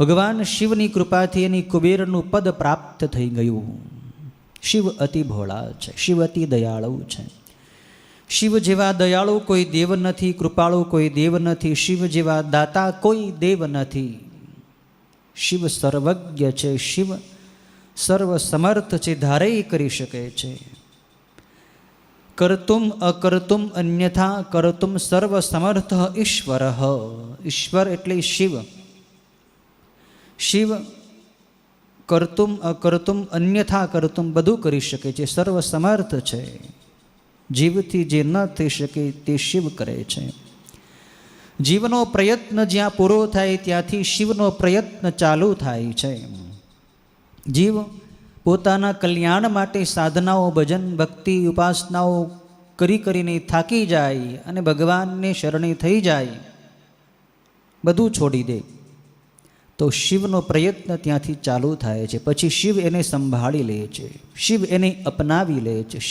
ભગવાન શિવની કૃપાથી એની કુબેરનું પદ પ્રાપ્ત થઈ ગયું. શિવ અતિ ભોળા છે, શિવ અતિ દયાળુ છે. શિવ જેવા દયાળુ કોઈ દેવ નથી, કૃપાળુ કોઈ દેવ નથી, શિવ જેવા દાતા કોઈ દેવ નથી. શિવ સર્વજ્ઞ છે, શિવ સર્વ સમર્થ છે, ધારેય કરી શકે છે. કરતુમ અકર્તુમ અન્યથા, કરતુમ સર્વ સમર્થ ઈશ્વર. ઈશ્વર એટલે શિવ. શિવ કરતું અકર્તુમ અન્યથા કરતું બધું કરી શકે છે. સર્વ સમર્થ છે. જીવથી જે ન થઈ શકે તે શિવ કરે છે. જીવનો પ્રયત્ન જ્યાં પૂરો થાય ત્યાંથી શિવનો પ્રયત્ન ચાલુ થાય છે. જીવ પોતાના કલ્યાણ માટે સાધનાઓ, ભજન, ભક્તિ, ઉપાસનાઓ કરી કરીને થાકી જાય અને ભગવાનને શરણે થઈ જાય. બધું છોડી દે. તો શિવનો પ્રયત્ન ત્યાંથી ચાલુ થાય છે. પછી શિવ એને સંભાળી લે છે. શિવ એને અપનાવી લે છે.